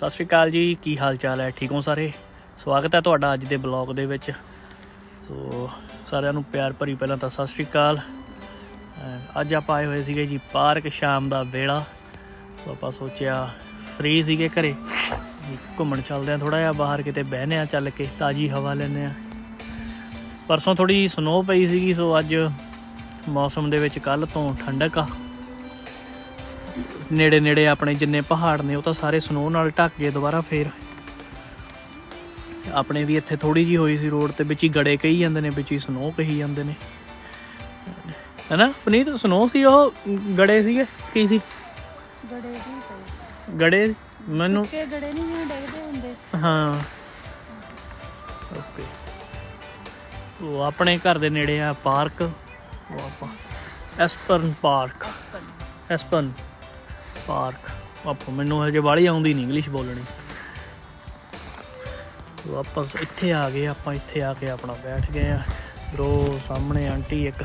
ਸਤਿ ਸ਼੍ਰੀ ਅਕਾਲ ਜੀ, ਕੀ ਹਾਲ ਚਾਲ ਹੈ? ਠੀਕ ਹੋ ਸਾਰੇ? ਸਵਾਗਤ ਹੈ ਤੁਹਾਡਾ ਅੱਜ ਦੇ ਬਲੌਗ ਦੇ ਵਿੱਚ। ਸੋ, ਸਾਰਿਆਂ ਨੂੰ ਪਿਆਰ ਭਰੀ ਪਹਿਲਾਂ ਤਾਂ ਸਤਿ ਸ਼੍ਰੀ ਅਕਾਲ। ਅੱਜ ਆਪਾਂ ਆਏ ਹੋਏ ਸੀਗੇ ਜੀ ਪਾਰਕ ਸ਼ਾਮ ਦਾ ਵੇਲਾ। ਸੋ, ਆਪਾਂ ਸੋਚਿਆ ਫ੍ਰੀ ਸੀਗੇ ਘਰੇ। ਘੁੰਮਣ ਚੱਲਦੇ ਆ ਥੋੜਾ ਜਿਹਾ, ਬਾਹਰ ਕਿਤੇ ਬਹਿਨੇ ਆ ਚੱਲ ਕੇ, ਤਾਜੀ ਹਵਾ ਲੈਨੇ ਆ ਪਰਸੋਂ ਥੋੜੀ ਸਨੋ ਪਈ ਸੀਗੀ, ਸੋ ਅੱਜ ਮੌਸਮ ਦੇ ਵਿੱਚ ਕੱਲ ਤੋਂ ਠੰਡਕ ਆ। ਨੇੜੇ ਨੇੜੇ ਆਪਣੇ ਜਿੰਨੇ ਪਹਾੜ ਨੇ ਉਹ ਤਾਂ ਸਾਰੇ ਸਨੋ ਨਾਲ ਢੱਕ ਗਏ ਦੁਬਾਰਾ ਫੇਰ ਆਪਣੇ ਵੀ ਇੱਥੇ ਥੋੜੀ ਜੀ ਹੋਈ ਸੀ ਰੋਡ ਤੇ ਵਿੱਚ ਹੀ ਗੜੇ ਕਹੀ ਜਾਂਦੇ ਨੇ ਵਿੱਚ ਹੀ ਸਨੋ ਕਹੀ ਜਾਂਦੇ ਨੇ। ਹੈਨਾ? ਪਨੀਤ ਸਨੋ ਸੀ ਉਹ? ਗੜੇ ਸੀਗੇ? ਕੀ ਸੀ? ਗੜੇ ਮੈਨੂੰ ਕਿ ਗੜੇ ਨਹੀਂ ਜਿਵੇਂ ਡਿੱਗਦੇ ਹੁੰਦੇ। ਹਾਂ। ਓਕੇ। ਉਹ ਆਪਣੇ ਘਰ ਦੇ ਨੇੜੇ ਆ ਪਾਰਕ। ਉਹ ਆਪਾਂ ਐਸਪਰਨ ਪਾਰਕ। ਐਸਪਰਨ। ਪਾਰਕ। ਆਪੋ ਮੈਨੂੰ ਹਜੇ ਬਾਹਲੀ ਆਉਂਦੀ ਨਹੀਂ ਇੰਗਲਿਸ਼ ਬੋਲਣੀ। ਉਹ ਆਪਾਂ ਇੱਥੇ ਆ ਗਏ, ਆਪਾਂ ਇੱਥੇ ਆ ਕੇ ਆਪਣਾ ਬੈਠ ਗਏ ਆ। ਰੋ ਸਾਹਮਣੇ ਆਂਟੀ ਇੱਕ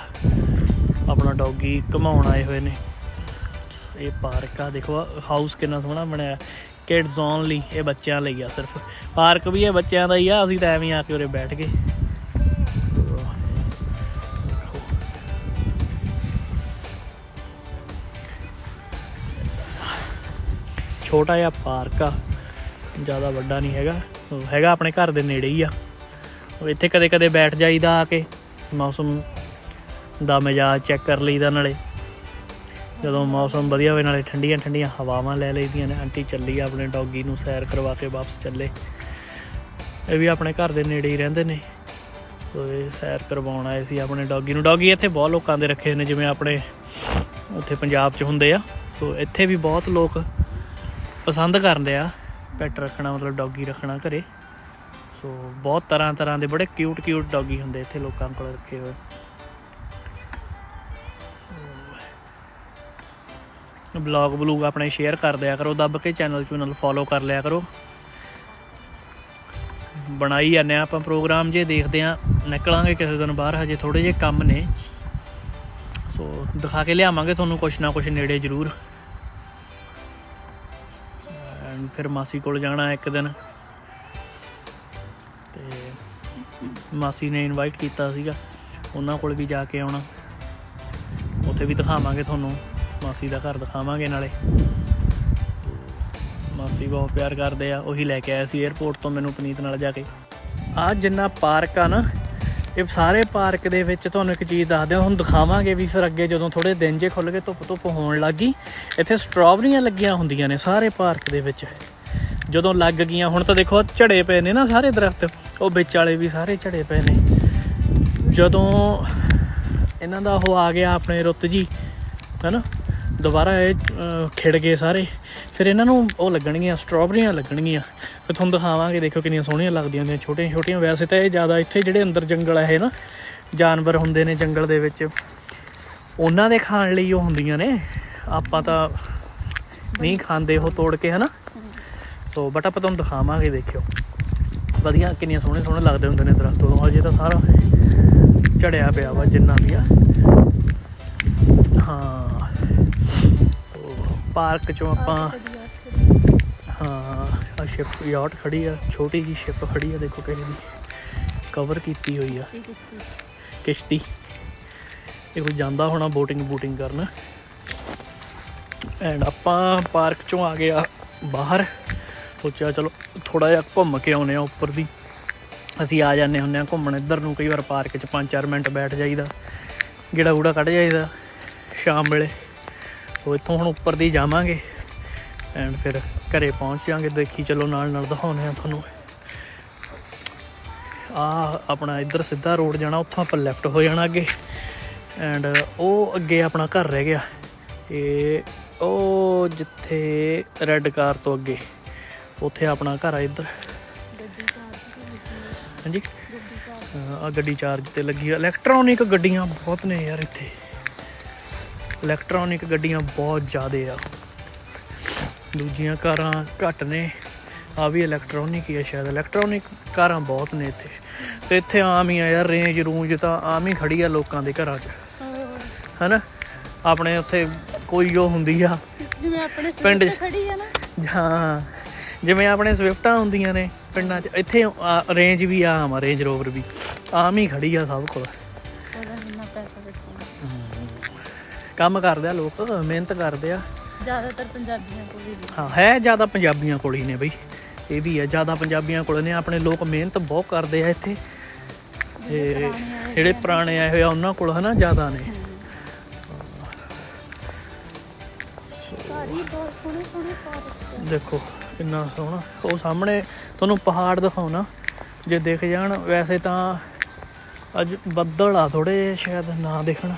ਆਪਣਾ ਡੌਗੀ ਘਮਾਉਣ ਆਏ ਹੋਏ ਨੇ। ਇਹ ਪਾਰਕ ਆ, ਦੇਖੋ ਹਾਊਸ ਕਿੰਨਾ ਸੋਹਣਾ ਬਣਿਆ ਕਿਡਸ ਓਨਲੀ ਇਹ ਬੱਚਿਆਂ ਲਈ ਆ ਸਿਰਫ। ਪਾਰਕ ਵੀ ਇਹ ਬੱਚਿਆਂ ਦਾ ਹੀ ਆ, ਅਸੀਂ ਤਾਂ ਐਵੇਂ ਹੀ ਆ ਕੇ ਉਰੇ ਬੈਠ ਗਏ। ਛੋਟਾ ਜਿਹਾ ਪਾਰਕ ਆ, ਜ਼ਿਆਦਾ ਵੱਡਾ ਨਹੀਂ ਹੈਗਾ ਹੈਗਾ ਆਪਣੇ ਘਰ ਦੇ ਨੇੜੇ ਹੀ ਆ। ਇੱਥੇ ਕਦੇ ਕਦੇ ਬੈਠ ਜਾਈਦਾ ਆ ਕੇ, ਮੌਸਮ ਦਾ ਮਿਜਾਜ ਚੈੱਕ ਕਰ ਲਈਦਾ ਨਾਲੇ। ਜਦੋਂ ਮੌਸਮ ਵਧੀਆ ਹੋਵੇ ਨਾਲੇ ਠੰਡੀਆਂ ਠੰਡੀਆਂ ਹਵਾਵਾਂ ਲੈ ਲਈਦੀਆਂ ਨੇ, ਆਂਟੀ ਚੱਲੀ ਆ ਆਪਣੇ ਡੌਗੀ ਨੂੰ ਸੈਰ ਕਰਵਾ ਕੇ ਵਾਪਸ ਚੱਲੇ। ਇਹ ਵੀ ਆਪਣੇ ਘਰ ਦੇ ਨੇੜੇ ਹੀ ਰਹਿੰਦੇ ਨੇ। ਸੋ ਇਹ ਸੈਰ ਕਰਵਾਉਣ ਆਏ ਸੀ ਆਪਣੇ ਡੌਗੀ ਨੂੰ। ਡੌਗੀ ਇੱਥੇ ਬਹੁਤ ਲੋਕਾਂ ਦੇ ਰੱਖੇ ਨੇ, ਜਿਵੇਂ ਆਪਣੇ ਉੱਥੇ ਪੰਜਾਬ 'ਚ ਹੁੰਦੇ ਆ। ਸੋ ਇੱਥੇ ਵੀ ਬਹੁਤ ਲੋਕ ਪਸੰਦ ਕਰਦੇ ਆ। ਪੈਟ ਰੱਖਣਾ ਮਤਲਬ ਡੌਗੀ ਰੱਖਣਾ ਘਰੇ। ਸੋ ਬਹੁਤ ਤਰ੍ਹਾਂ ਤਰ੍ਹਾਂ ਦੇ ਬੜੇ ਕਿਊਟ ਕਿਊਟ ਡੌਗੀ ਹੁੰਦੇ ਇੱਥੇ ਲੋਕਾਂ ਕੋਲ ਰੱਖੇ ਹੋਏ। ਬਲੌਗ ਬਲੂਗ ਆਪਣੇ ਸ਼ੇਅਰ ਕਰ ਦਿਆ ਕਰੋ, ਦੱਬ ਕੇ ਚੈਨਲ ਚੂਨਲ ਫੋਲੋ ਕਰ ਲਿਆ ਕਰੋ। ਬਣਾਈ ਜਾਂਦੇ ਆ ਆਪਾਂ ਪ੍ਰੋਗਰਾਮ ਜੇ, ਦੇਖਦੇ ਆ, ਨਿਕਲਾਂਗੇ ਕਿਸੇ ਦਿਨ ਬਾਹਰ, ਹਜੇ ਥੋੜੇ ਜਿਹੇ ਕੰਮ ਨੇ। ਸੋ ਦਿਖਾ ਕੇ ਲਿਆਵਾਂਗੇ ਤੁਹਾਨੂੰ ਕੁਛ ਨਾ ਕੁਛ ਨੇੜੇ ਜ਼ਰੂਰ। ਫਿਰ ਮਾਸੀ ਕੋਲ ਜਾਣਾ ਇੱਕ ਦਿਨ। ਤੇ ਮਾਸੀ ਨੇ ਇਨਵਾਈਟ ਕੀਤਾ ਸੀਗਾ। ਉਹਨਾਂ ਕੋਲ ਵੀ ਜਾ ਕੇ ਆਉਣਾ। ਉੱਥੇ ਵੀ ਦਿਖਾਵਾਂਗੇ ਤੁਹਾਨੂੰ। ਮਾਸੀ ਦਾ ਘਰ ਦਿਖਾਵਾਂਗੇ ਨਾਲੇ। ਮਾਸੀ ਬਹੁਤ ਪਿਆਰ ਕਰਦੇ ਆ। ਉਹੀ ਲੈ ਕੇ ਆਇਆ ਸੀ 에어ਪੋਰਟ ਤੋਂ ਮੈਨੂੰ ਪਨੀਤ ਨਾਲ ਜਾ ਕੇ। ਆ ਜਿੰਨਾ ਪਾਰਕ ਆ ਨਾ ਇਹ ਸਾਰੇ ਪਾਰਕ ਦੇ ਵਿੱਚ ਤੁਹਾਨੂੰ ਇੱਕ ਚੀਜ਼ ਦੱਸਦੇ ਹਾਂ ਹੁਣ ਦਿਖਾਵਾਂਗੇ ਵੀ ਫਿਰ ਅੱਗੇ ਜਦੋਂ ਥੋੜੇ ਦਿਨ ਜੇ ਖੁੱਲ ਗਏ, ਧੁੱਪ ਧੁੱਪ ਹੋਣ ਲੱਗੀ ਇੱਥੇ ਸਟ੍ਰਾਬੇਰੀਆਂ ਲੱਗੀਆਂ ਹੁੰਦੀਆਂ ਨੇ ਸਾਰੇ ਪਾਰਕ ਦੇ ਵਿੱਚ। ਜਦੋਂ ਲੱਗ ਗਈਆਂ, ਹੁਣ ਤਾਂ ਦੇਖੋ ਝੜੇ ਪਏ ਨੇ ਨਾ ਸਾਰੇ ਦਰਖਤ, ਉਹ ਵਿੱਚ ਵਾਲੇ ਵੀ ਸਾਰੇ ਝੜੇ ਪਏ ਨੇ। ਜਦੋਂ ਇਹਨਾਂ ਦਾ ਉਹ ਆ ਗਿਆ ਆਪਣੇ ਰੁੱਤ ਜੀ, ਹੈਨਾ? ਦੁਬਾਰਾ ਇਹ ਖਿੜ ਗਏ ਸਾਰੇ। ਫਿਰ ਇਹਨਾਂ ਨੂੰ ਉਹ ਲੱਗਣਗੀਆਂ ਸਟ੍ਰਾਬੇਰੀਆਂ ਲੱਗਣਗੀਆਂ। ਫਿਰ ਤੁਹਾਨੂੰ ਦਿਖਾਵਾਂਗੇ, ਦੇਖੋ ਕਿੰਨੀਆਂ ਸੋਹਣੀਆਂ ਲੱਗਦੀਆਂ ਹੁੰਦੀਆਂ, ਛੋਟੀਆਂ ਛੋਟੀਆਂ। ਵੈਸੇ ਤਾਂ ਇਹ ਜ਼ਿਆਦਾ ਇੱਥੇ ਜਿਹੜੇ ਅੰਦਰ ਜੰਗਲ ਹੈ ਨਾ ਜਾਨਵਰ ਹੁੰਦੇ ਨੇ ਜੰਗਲ ਦੇ ਵਿੱਚ। ਉਹਨਾਂ ਦੇ ਖਾਣ ਲਈ ਉਹ ਹੁੰਦੀਆਂ ਨੇ। ਆਪਾਂ ਤਾਂ ਨਹੀਂ ਖਾਂਦੇ, ਉਹ ਤੋੜ ਕੇ, ਹਨਾ? ਤੋ ਬਟ ਆਪਾਂ ਤੁਹਾਨੂੰ ਦਿਖਾਵਾਂਗੇ, ਦੇਖਿਓ। ਵਧੀਆ, ਕਿੰਨੀਆਂ ਸੋਹਣੇ ਸੋਹਣੇ ਲੱਗਦੇ ਹੁੰਦੇ ਨੇ ਦਰਖਤ। ਉਦੋਂ ਹਜੇ ਤਾਂ ਸਾਰਾ ਝੜਿਆ ਪਿਆ ਵਾ, ਜਿੰਨਾ ਵੀ ਆ। ਹਾਂ। ਪਾਰਕ ਚੋਂ ਆਪਾਂ ਹਾਂ ਆ ਸ਼ਿਪ ਯਾਟ ਖੜੀ ਆ ਛੋਟੀ ਜੀ ਸ਼ਿਪ ਖੜੀ ਆ ਦੇਖੋ ਕਿਸੇ ਦੀ ਕਵਰ ਕੀਤੀ ਹੋਈ ਆ। ਕਿਸ਼ਤੀ। ਇਹ ਕੋਈ ਜਾਂਦਾ ਹੋਣਾ ਬੋਟਿੰਗ ਬੂਟਿੰਗ ਕਰਨ। ਐਂਡ ਆਪਾਂ ਪਾਰਕ ਚੋਂ ਆ ਗਏ ਆ ਬਾਹਰ। ਸੋਚਿਆ ਚਲੋ ਥੋੜਾ ਜਿਹਾ ਘੁੰਮ ਕੇ ਆਉਨੇ ਆ ਉੱਪਰ ਦੀ। ਅਸੀਂ ਆ ਜਾਂਦੇ ਹੁੰਨੇ ਆ ਘੁੰਮਣ ਇੱਧਰ ਨੂੰ ਕਈ ਵਾਰ ਪਾਰਕ 'ਚ 5-4 ਮਿੰਟ ਬੈਠ ਜਾਈਦਾ। ਗੇੜਾ ਗੂੜਾ ਕੱਢ ਜਾਈਦਾ ਸ਼ਾਮ ਵੇਲੇ। ਉਹ ਇੱਥੋਂ ਹੁਣ ਉੱਪਰ ਦੀ ਜਾਵਾਂਗੇ ਐਂਡ ਫਿਰ ਘਰੇ ਪਹੁੰਚ ਜਾਾਂਗੇ ਦੇਖੀ ਚਲੋ ਨਾਲ ਨਾਲ ਦਿਖਾਉਨੇ ਆ ਤੁਹਾਨੂੰ। ਆ ਆਪਣਾ ਇੱਧਰ ਸਿੱਧਾ ਰੋਡ ਜਾਣਾ ਉੱਥੋਂ ਆਪਾਂ ਲੈਫਟ ਹੋ ਜਾਣਾ ਅੱਗੇ। ਐਂਡ ਉਹ ਅੱਗੇ ਆਪਣਾ ਘਰ ਰਹਿ ਗਿਆ। ਇਹ ਉਹ ਜਿੱਥੇ ਰੈੱਡ ਕਾਰ ਤੋਂ ਅੱਗੇ। ਉੱਥੇ ਆਪਣਾ ਘਰ ਆ ਇੱਧਰ। ਹਾਂਜੀ? ਆ ਗੱਡੀ ਚਾਰਜ ਤੇ ਲੱਗੀ ਆ ਇਲੈਕਟ੍ਰੋਨਿਕ ਗੱਡੀਆਂ ਬਹੁਤ ਨੇ ਯਾਰ ਇੱਥੇ। ਇਲੈਕਟ੍ਰੋਨਿਕ ਗੱਡੀਆਂ ਬਹੁਤ ਜ਼ਿਆਦੇ ਆ। ਦੂਜੀਆਂ ਕਾਰਾਂ ਘੱਟ ਨੇ ਆ ਵੀ ਇਲੈਕਟ੍ਰੋਨਿਕ ਹੀ ਆ ਸ਼ਾਇਦ। ਇਲੈਕਟ੍ਰੋਨਿਕ ਕਾਰਾਂ ਬਹੁਤ ਨੇ ਇੱਥੇ। ਤੇ ਇੱਥੇ ਆਮ ਹੀ ਆ ਯਾਰ ਰੇਂਜ ਰੂੰਜ ਤਾਂ ਆਮ ਹੀ ਖੜੀ ਆ ਲੋਕਾਂ ਦੇ ਘਰਾਂ 'ਚ। ਹਨਾ? ਆਪਣੇ ਉੱਥੇ ਕੋਈ ਉਹ ਹੁੰਦੀ ਆ। ਜਿਵੇਂ ਆਪਣੇ ਪਿੰਡ 'ਚ- ਖੜੀ ਆ ਨਾ। ਹਾਂ ਜਿਵੇਂ ਆਪਣੇ ਸਵਿਫਟਾਂ ਹੁੰਦੀਆਂ ਨੇ ਪਿੰਡਾਂ 'ਚ ਇੱਥੇ ਰੇਂਜ ਵੀ ਆਮ ਆ ਰੇਂਜ ਰੋਵਰ ਵੀ। ਆਮ ਹੀ ਖੜੀ ਆ ਸਭ ਕੋਲ। ਕੰਮ ਕਰਦੇ ਆ ਲੋਕ ਮਿਹਨਤ ਕਰਦੇ ਆ। ਜ਼ਿਆਦਾਤਰ ਪੰਜਾਬੀਆਂ ਕੋਲ ਵੀ ਹਾਂ ਹੈ ਜ਼ਿਆਦਾ ਪੰਜਾਬੀਆਂ ਕੋਲ ਹੀ ਨੇ ਬਈ ਇਹ ਵੀ ਹੈ ਜ਼ਿਆਦਾ ਪੰਜਾਬੀਆਂ ਕੋਲ ਨੇ ਆਪਣੇ ਲੋਕ ਮਿਹਨਤ ਬਹੁਤ ਕਰਦੇ ਆ ਇੱਥੇ। ਤੇ ਜਿਹੜੇ ਪੁਰਾਣੇ ਆਏ ਹੋਏ ਆ। ਉਹਨਾਂ ਕੋਲ ਹਨਾ ਜ਼ਿਆਦਾ ਨੇ। ਹੀ ਦੇਖੋ ਕਿੰਨਾ ਸੋਹਣਾ। ਉਹ ਸਾਹਮਣੇ ਤੁਹਾਨੂੰ ਪਹਾੜ ਦਿਖਾਉਣਾ ਜੇ ਦਿਖ ਜਾਣ ਵੈਸੇ ਤਾਂ ਅੱਜ ਬੱਦਲ ਆ ਥੋੜੇ ਸ਼ਾਇਦ ਨਾ ਦਿਖਣ।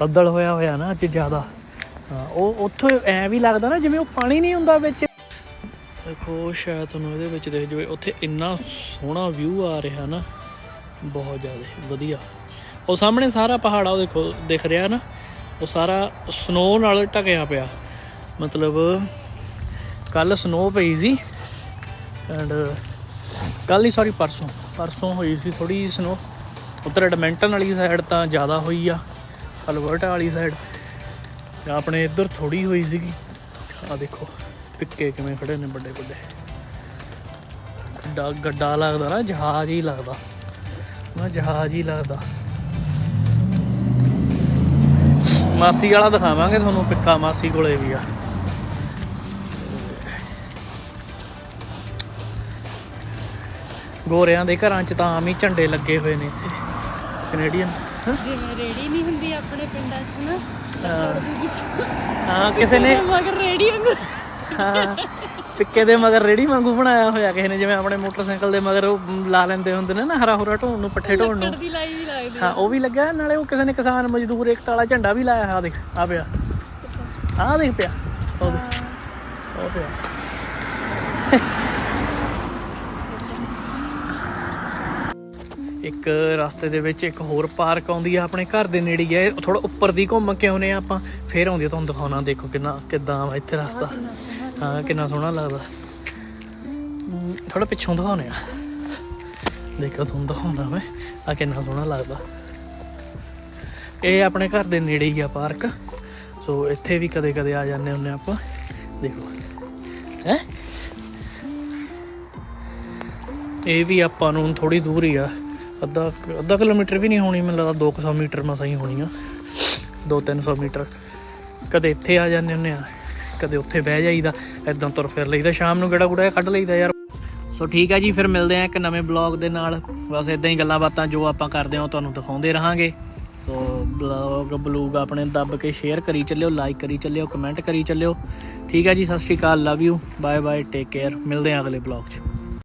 ਬੱਦਲ ਹੋਇਆ ਹੋਇਆ ਨਾ ਅੱਜ ਜ਼ਿਆਦਾ। ਹਾਂ ਉਹ ਉੱਥੋਂ ਐ ਵੀ ਲੱਗਦਾ ਨਾ ਜਿਵੇਂ ਉਹ ਪਾਣੀ ਨਹੀਂ ਹੁੰਦਾ ਵਿੱਚ। ਦੇਖੋ, ਸ਼ਾਇਦ ਤੁਹਾਨੂੰ ਇਹਦੇ ਵਿੱਚ ਦੇਖ ਜਵੇ ਉੱਥੇ ਇੰਨਾ ਸੋਹਣਾ ਵਿਊ ਆ ਰਿਹਾ ਨਾ। ਬਹੁਤ ਜ਼ਿਆਦਾ, ਵਧੀਆ। ਉਹ ਸਾਹਮਣੇ ਸਾਰਾ ਪਹਾੜ ਆ, ਉਹ ਦੇਖੋ, ਦਿਖ ਰਿਹਾ ਨਾ। ਉਹ ਸਾਰਾ ਸਨੋ ਨਾਲ ਢਕਿਆ ਪਿਆ। ਮਤਲਬ ਕੱਲ ਸਨੋ ਪਈ ਸੀ। ਐਂਡ ਕੱਲ ਨਹੀਂ ਸੌਰੀ ਪਰਸੋਂ। ਪਰਸੋਂ ਹੋਈ ਸੀ ਥੋੜੀ ਸਨੋ ਉੱਧਰ ਐਡਮਿੰਟਨ ਵਾਲੀ ਸਾਈਡ ਤਾਂ ਜ਼ਿਆਦਾ ਹੋਈ ਆ, ਅਲਬਰਟਾ ਵਾਲੀ ਸਾਈਡ ਆਪਣੇ ਇੱਧਰ ਥੋੜੀ ਹੋਈ ਸੀਗੀ। ਆ ਦੇਖੋ, ਪਿੱਕੇ ਕਿਵੇਂ ਖੜੇ ਨੇ ਵੱਡੇ ਵੱਡੇ। ਗੱਡਾ ਗੱਡਾ ਲੱਗਦਾ ਨਾ, ਜਹਾਜ਼ ਹੀ ਲੱਗਦਾ। ਨਾ ਜਹਾਜ਼ ਹੀ ਲੱਗਦਾ। ਮਾਸੀ ਵਾਲਾ ਦਿਖਾਵਾਂਗੇ ਤੁਹਾਨੂੰ, ਪਿੱਕਾ ਮਾਸੀ ਕੋਲੇ ਵੀ ਆ। ਗੋਰਿਆਂ ਦੇ ਘਰਾਂ 'ਚ ਤਾਂ ਆਮ ਹੀ ਝੰਡੇ ਲੱਗੇ ਹੋਏ ਨੇ ਇੱਥੇ। ਕੈਨੇਡੀਅਨ ਜਿਵੇਂ ਰੇੜੀ ਨਹੀਂ ਹੁੰਦੀ ਆਪਣੇ ਪਿੰਡਾਂ 'ਚ ਨਾ ਹਾਂ। ਕਿਸੇ ਨੇ ਮਗਰ ਰੇੜੀ ਵਾਂਗੂ। ਹਾਂ। ਪਿੱਕੇ ਦੇ ਮਗਰ ਰੇੜੀ ਵਾਂਗੂ ਬਣਾਇਆ ਹੋਇਆ ਕਿਸੇ ਨੇ ਜਿਵੇਂ ਆਪਣੇ ਮੋਟਰਸਾਈਕਲ ਦੇ ਮਗਰ ਉਹ ਲਾ ਲੈਂਦੇ ਹੁੰਦੇ ਨੇ ਨਾ ਹਰਾ ਹੁਰਾ ਢੋਣ ਨੂੰ ਪੱਠੇ ਢੋਣ ਨੂੰ। ਦੀ ਲਾਈ ਵੀ ਲੱਗਦੀ ਹਾਂ। ਉਹ ਵੀ ਲੱਗਾ ਨਾਲੇ ਉਹ ਕਿਸੇ ਨੇ ਕਿਸਾਨ ਮਜ਼ਦੂਰ ਇੱਕ ਵਾਲਾ ਝੰਡਾ ਵੀ ਲਾਇਆ ਆ ਦੇਖ ਆ ਪਿਆ। ਆ ਦੇਖ ਪਿਆ ਉਹ ਦੇਖ ਉਹ ਪਿਆ। ਇੱਕ ਰਸਤੇ ਦੇ ਵਿੱਚ ਇੱਕ ਹੋਰ ਪਾਰਕ ਆਉਂਦੀ ਆ ਆਪਣੇ ਘਰ ਦੇ ਨੇੜੇ ਹੀ ਹੈ ਥੋੜਾ ਉੱਪਰ ਦੀ ਘੁੰਮ ਕੇ ਆਉਨੇ ਆ ਆਪਾਂ। ਫੇਰ ਆਉਂਦੀ ਆ, ਤੁਹਾਨੂੰ ਦਿਖਾਉਣਾ। ਦੇਖੋ ਕਿੰਨਾ, ਕਿੱਦਾਂ ਵਾ ਇੱਥੇ ਰਸਤਾ। ਹਾਂ, ਕਿੰਨਾ ਸੋਹਣਾ ਲੱਗਦਾ। ਥੋੜਾ ਪਿੱਛੋਂ ਦਿਖਾਉਨੇ ਆ। ਦੇਖੋ, ਤੁਹਾਨੂੰ ਦਿਖਾਉਣਾ ਮੈਂ। ਆ ਕਿੰਨਾ ਸੋਹਣਾ ਲੱਗਦਾ। ਇਹ ਆਪਣੇ ਘਰ ਦੇ ਨੇੜੇ ਹੀ ਆ ਪਾਰਕ। ਸੋ ਇੱਥੇ ਵੀ ਕਦੇ ਕਦੇ ਆ ਜਾਂਦੇ ਹੁੰਨੇ ਆਪਾਂ। ਦੇਖੋ। ਹੈ? ਇਹ ਵੀ ਆਪਾਂ ਨੂੰ ਥੋੜੀ ਦੂਰ ਹੀ ਆ। ਅੱਧਾ ਅੱਧਾ ਕਿਲੋਮੀਟਰ ਵੀ ਨਹੀਂ ਹੋਣੀ, ਮੈਨੂੰ ਲੱਗਦਾ 200 ਮੀਟਰ ਮਸਾਂ ਹੀ ਹੋਣੀ ਆ 2-300 ਮੀਟਰ। ਕਦੇ ਇੱਥੇ ਆ ਜਾਂਦੇ ਹੁੰਨੇ ਆ, ਕਦੇ ਉੱਥੇ ਬਹਿ ਜਾਈਦਾ ਐਦਾਂ ਤੁਰ ਫਿਰ ਲਈਦਾ। ਸ਼ਾਮ ਨੂੰ ਕਿਹੜਾ ਕੁੜਾ ਕੱਢ ਲਈਦਾ ਯਾਰ। ਸੋ ਠੀਕ ਹੈ ਜੀ, ਫਿਰ ਮਿਲਦੇ ਆ ਇੱਕ ਨਵੇਂ ਬਲੌਗ ਦੇ ਨਾਲ। ਬਸ ਇਦਾਂ ਹੀ ਗੱਲਾਂ ਬਾਤਾਂ ਜੋ ਆਪਾਂ ਕਰਦੇ ਹਾਂ ਉਹ ਤੁਹਾਨੂੰ ਦਿਖਾਉਂਦੇ ਰਹਾਂਗੇ। ਸੋ ਬਲੌਗ, ਬਲੂਗ ਆਪਣੇ ਦੱਬ ਕੇ ਸ਼ੇਅਰ ਕਰੀ ਚੱਲਿਓ ਲਾਈਕ ਕਰੀ ਚੱਲਿਓ ਕਮੈਂਟ ਕਰੀ ਚੱਲਿਓ। ਠੀਕ ਹੈ ਜੀ, ਸਤਿ ਸ਼੍ਰੀ ਅਕਾਲ love you bye bye take care ਮਿਲਦੇ ਆ ਅਗਲੇ ਬਲੌਗ 'ਚ।